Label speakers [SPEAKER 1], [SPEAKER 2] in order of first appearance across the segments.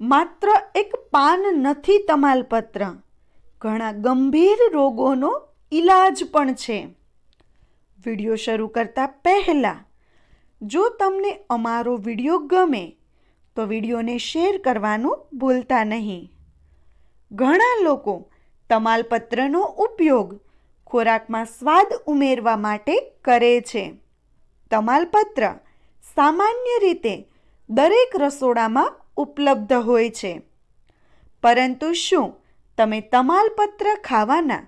[SPEAKER 1] માત્ર એક પાન નથી તમાલપત્ર. ઘણા ગંભીર રોગોનો ઈલાજ પણ છે. વીડિયો શરૂ કરતા પહેલાં, જો તમને અમારો વીડિયો ગમે, તો વિડીયોને શેર કરવાનું ભૂલતા નહીં. ઘણા લોકો તમાલપત્રનો ઉપયોગ ખોરાકમાં સ્વાદ ઉમેરવા માટે કરે છે. તમાલપત્ર સામાન્ય રીતે દરેક રસોડામાં ઉપલબ્ધ હોય છે. પરંતુ શું તમે તમાલપત્ર ખાવાના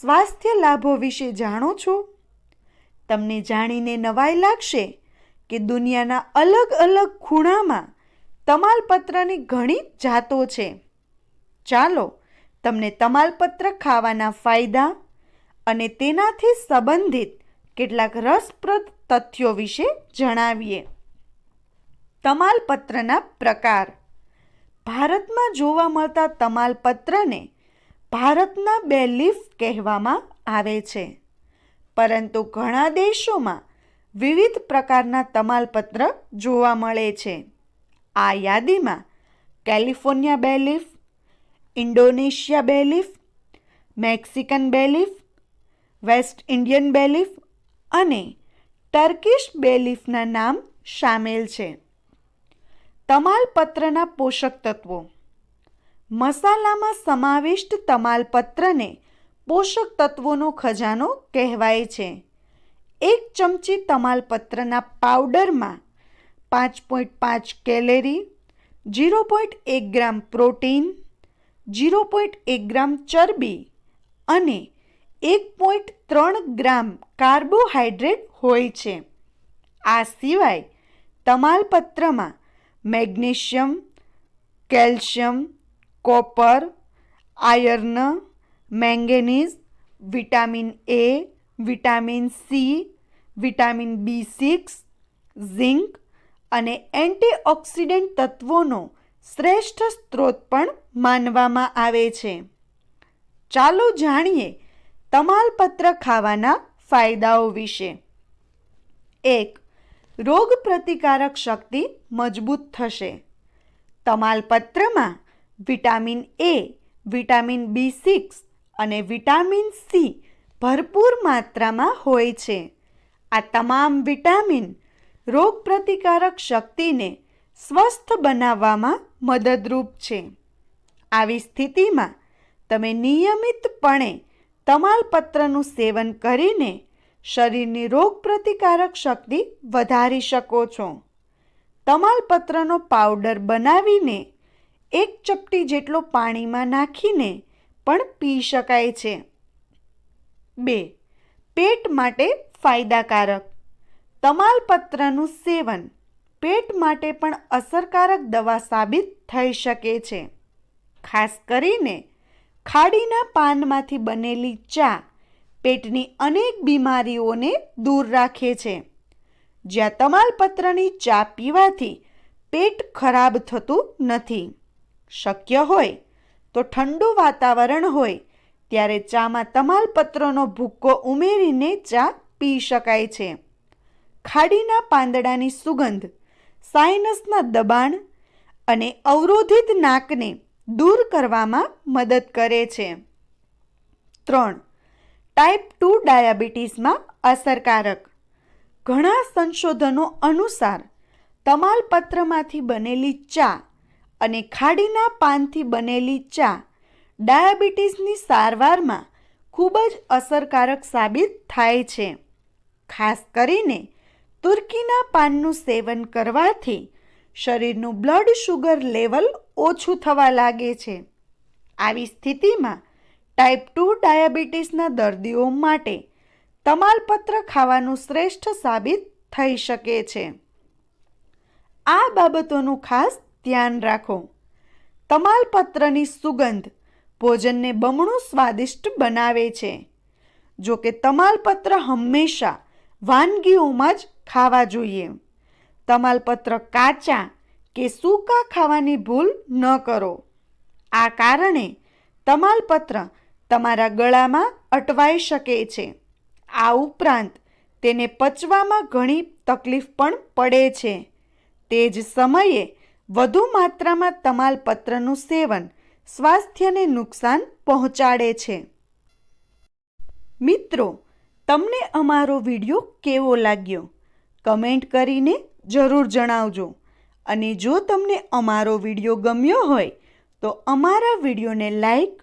[SPEAKER 1] સ્વાસ્થ્ય લાભો વિશે જાણો છો? તમને જાણીને નવાઈ લાગશે કે દુનિયાના અલગ અલગ ખૂણામાં તમાલપત્રની ઘણી જાતો છે. ચાલો તમને તમાલપત્ર ખાવાના ફાયદા અને તેનાથી સંબંધિત કેટલાક રસપ્રદ તથ્યો વિશે જણાવીએ. તમાલપત્રના પ્રકાર. ભારતમાં જોવા મળતા તમાલપત્રને ભારતના બે લીફ કહેવામાં આવે છે. પરંતુ ઘણા દેશોમાં વિવિધ પ્રકારના તમાલપત્ર જોવા મળે છે. આ યાદીમાં California bay leaf, Indonesia bay leaf, Mexican bay leaf, West Indian bay leaf અને ટર્કિશ બે લીફના નામ સામેલ છે. તમાલપત્રના પોષક તત્વો. મસાલામાં સમાવિષ્ટ તમાલપત્રને પોષક તત્વોનો ખજાનો કહેવાય છે. એક ચમચી તમાલપત્રના પાવડરમાં પાંચ પોઈન્ટ પાંચ કેલેરી જીરો પોઈન્ટ એક ગ્રામ પ્રોટીન જીરો પોઈન્ટ એક ગ્રામ ચરબી અને એક પોઈન્ટ ત્રણ ગ્રામ કાર્બોહાઈડ્રેટ હોય છે. આ સિવાય તમાલપત્રમાં magnesium, calcium, copper, iron, manganese, vitamin A, vitamin C, vitamin B six, zinc અને એન્ટીઓક્સિડન્ટ તત્વોનો શ્રેષ્ઠ સ્ત્રોત પણ માનવામાં આવે છે. ચાલો જાણીએ તમાલપત્ર ખાવાના ફાયદાઓ વિશે. એક રોગ પ્રતિકારક શક્તિ મજબૂત થશે. તમાલપત્રમાં vitamin A vitamin B six અને વિટામિન સી ભરપૂર માત્રામાં હોય છે. આ તમામ વિટામિન રોગ પ્રતિકારક શક્તિને સ્વસ્થ બનાવવામાં મદદરૂપ છે. આવી સ્થિતિમાં તમે નિયમિતપણે તમાલપત્રનું સેવન કરીને શરીરની રોગ પ્રતિકારક શક્તિ વધારી શકો છો. તમાલપત્રનો પાવડર બનાવીને એક ચપટી જેટલો પાણીમાં નાખીને પણ પી શકાય છે. બે, પેટ માટે ફાયદાકારક. તમાલપત્રનું સેવન પેટ માટે પણ અસરકારક દવા સાબિત થઈ શકે છે. ખાસ કરીને ખાડીના પાનમાંથી બનેલી ચા પેટની અનેક બીમારીઓને દૂર રાખે છે. જ્યાં તમાલપત્રની ચા પીવાથી પેટ ખરાબ થતું નથી. શક્ય હોય તો ઠંડુ વાતાવરણ હોય ત્યારે ચામાં તમાલપત્રનો ભૂક્કો ઉમેરીને ચા પી શકાય છે. ખાડીના પાંદડાની સુગંધ સાઇનસના દબાણ અને અવરોધિત નાકને દૂર કરવામાં મદદ કરે છે. ત્રણ ટાઈપ ટુ ડાયાબિટીસમાં અસરકારક. ઘણા સંશોધનો અનુસાર તમાલપત્રમાંથી બનેલી ચા અને ખાડીના પાનથી બનેલી ચા ડાયાબિટીસની સારવારમાં ખૂબ જ અસરકારક સાબિત થાય છે. ખાસ કરીને, તુર્કીના પાનનું સેવન કરવાથી શરીરનું બ્લડ શુગર લેવલ ઓછું થવા લાગે છે. આવી સ્થિતિમાં ટાઈપ ટુ ડાયાબિટીસના દર્દીઓ માટે તમાલપત્ર ખાવાનું શ્રેષ્ઠ સાબિત થઈ શકે છે. આ બાબતોનું ખાસ ધ્યાન રાખો. તમાલપત્રની સુગંધ ભોજનને બમણું સ્વાદિષ્ટ બનાવે છે. જો કે તમાલપત્ર હંમેશા વાનગીઓમાં જ ખાવા જોઈએ. તમાલપત્ર કાચા કે સૂકા ખાવાની ભૂલ ન કરો. આ કારણે તમાલપત્ર તમારા ગળામાં અટવાઈ શકે છે. આ ઉપરાંત, તેને પચવામાં ઘણી તકલીફ પણ પડે છે. તે જ સમયે, વધુ માત્રામાં તમાલપત્રનું સેવન સ્વાસ્થ્યને નુકસાન પહોંચાડે છે. મિત્રો, તમને અમારો વીડિયો કેવો લાગ્યો? કમેન્ટ કરીને જરૂર જણાવજો. અને જો તમને અમારો વીડિયો ગમ્યો હોય, તો અમારા વિડીયોને લાઈક